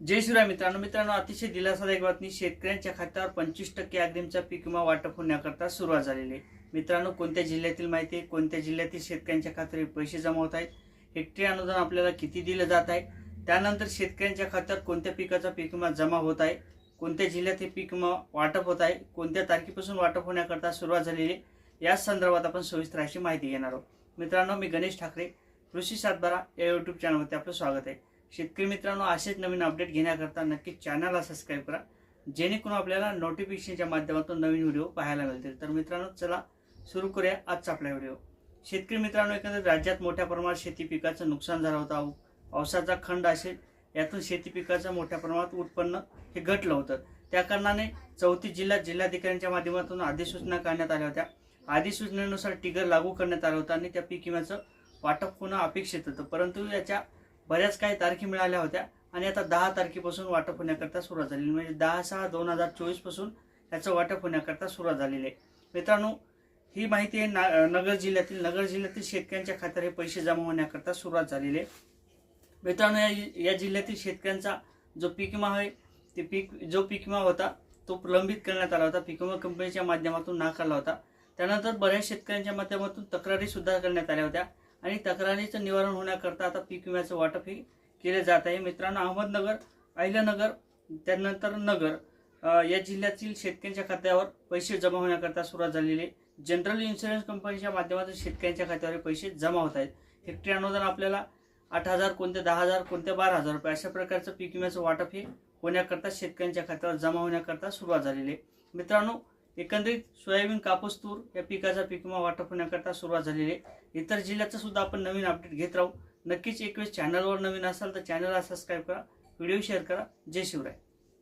जय शिवराय मित्रांनो. मित्रांनो अतिशय दिलासादायक बातमी शेतकऱ्यांच्या खात्यावर पंचवीस टक्के अग्रिमचा पीक विमा वाटप होण्याकरता सुरुवात झालेली आहे. मित्रांनो कोणत्या जिल्ह्यातील माहिती आहे? कोणत्या जिल्ह्यातील शेतकऱ्यांच्या खात्यावर पैसे जमा होत आहेत? हेक्टरी अनुदान आपल्याला किती दिलं जात आहे? त्यानंतर शेतकऱ्यांच्या खात्यावर कोणत्या पिकाचा पीक विमा जमा होत आहे? कोणत्या जिल्ह्यात हे पीक विमा वाटप होत आहे? कोणत्या तारखेपासून वाटप होण्याकरता सुरुवात झालेली आहे? या संदर्भात आपण सविस्तर अशी माहिती घेणार आहोत. मित्रांनो मी गणेश ठाकरे कृषी सातबारा या यूट्यूब चॅनलमध्ये आपलं स्वागत आहे. शेतकरी मित्रांनो असेच नवीन अपडेट घेण्याकरता नक्कीच चॅनलला सबस्क्राईब करा. जेणेकरून आपल्याला नोटिफिकेशनच्या माध्यमातून नवीन व्हिडिओ पाहायला मिळतील. तर मित्रांनो चला सुरू करूया आजचा आपला व्हिडिओ शेतकरी मित्रांनो एकंदर राज्यात मोठ्या प्रमाणात शेती पिकाचं नुकसान झालं होतं. पावसाचा खंड असेल यातून शेती पिकाचं मोठ्या प्रमाणात उत्पन्न हे घटलं होतं. त्या कारणाने चौतीस जिल्ह्यात जिल्हाधिकाऱ्यांच्या माध्यमातून अधिसूचना काढण्यात आल्या होत्या. अधिसूचनेनुसार टिगर लागू करण्यात आला होतं आणि त्या पीक विम्याचं वाटप होणं अपेक्षित होतं. परंतु याच्या बऱ्याच काही तारखे मिळाल्या होत्या. आणि आता दहा तारखेपासून वाटप होण्याकरता सुरुवात झालेली. म्हणजे दहा सहा दोन हजार चोवीसपासून याचं वाटप होण्याकरता सुरुवात झालेली आहे. मित्रांनो ही माहिती आहे ना नगर जिल्ह्यातील. नगर जिल्ह्यातील शेतकऱ्यांच्या खात्यावर हे पैसे जमा होण्याकरता सुरुवात झालेली आहे. मित्रांनो या या जिल्ह्यातील शेतकऱ्यांचा जो पीक विमा आहे ते पीक जो पीक विमा होता तो प्रलंबित करण्यात आला होता. पीक विमा कंपनीच्या माध्यमातून नाकारला होता. त्यानंतर बऱ्याच शेतकऱ्यांच्या माध्यमातून तक्रारीसुद्धा करण्यात आल्या होत्या. आणि तक्रारीचं निवारण होण्याकरता आता पीक विम्याचं वाटप हे केले जात आहे. मित्रांनो अहमदनगर अहिल्यानगर त्यानंतर नगर या जिल्ह्यातील शेतकऱ्यांच्या खात्यावर पैसे जमा होण्याकरता सुरुवात झालेली आहे. जनरल इन्शुरन्स कंपनीच्या माध्यमातून शेतकऱ्यांच्या खात्यावर पैसे जमा होत आहेत. हेक्टरी अनुदान आपल्याला आठ हजार कोणते दहा हजार कोणते बारा हजार रुपये अशा प्रकारचं पीक विम्याचं वाटप हे होण्याकरता शेतकऱ्यांच्या खात्यावर जमा होण्याकरता सुरुवात झालेली आहे. मित्रांनो एकंदरीत सोयाबीन कापूस तूर या पिकाचा पीक विमा वाटप होण्याकरता सुरुवात झालेली आहे. इतर जिल्ह्याचं सुद्धा आपण नवीन अपडेट घेत राहू. नक्कीच एक वेळेस चॅनलवर नवीन असाल तर चॅनलला सबस्क्राईब करा. व्हिडिओ शेअर करा. जय शिवराय.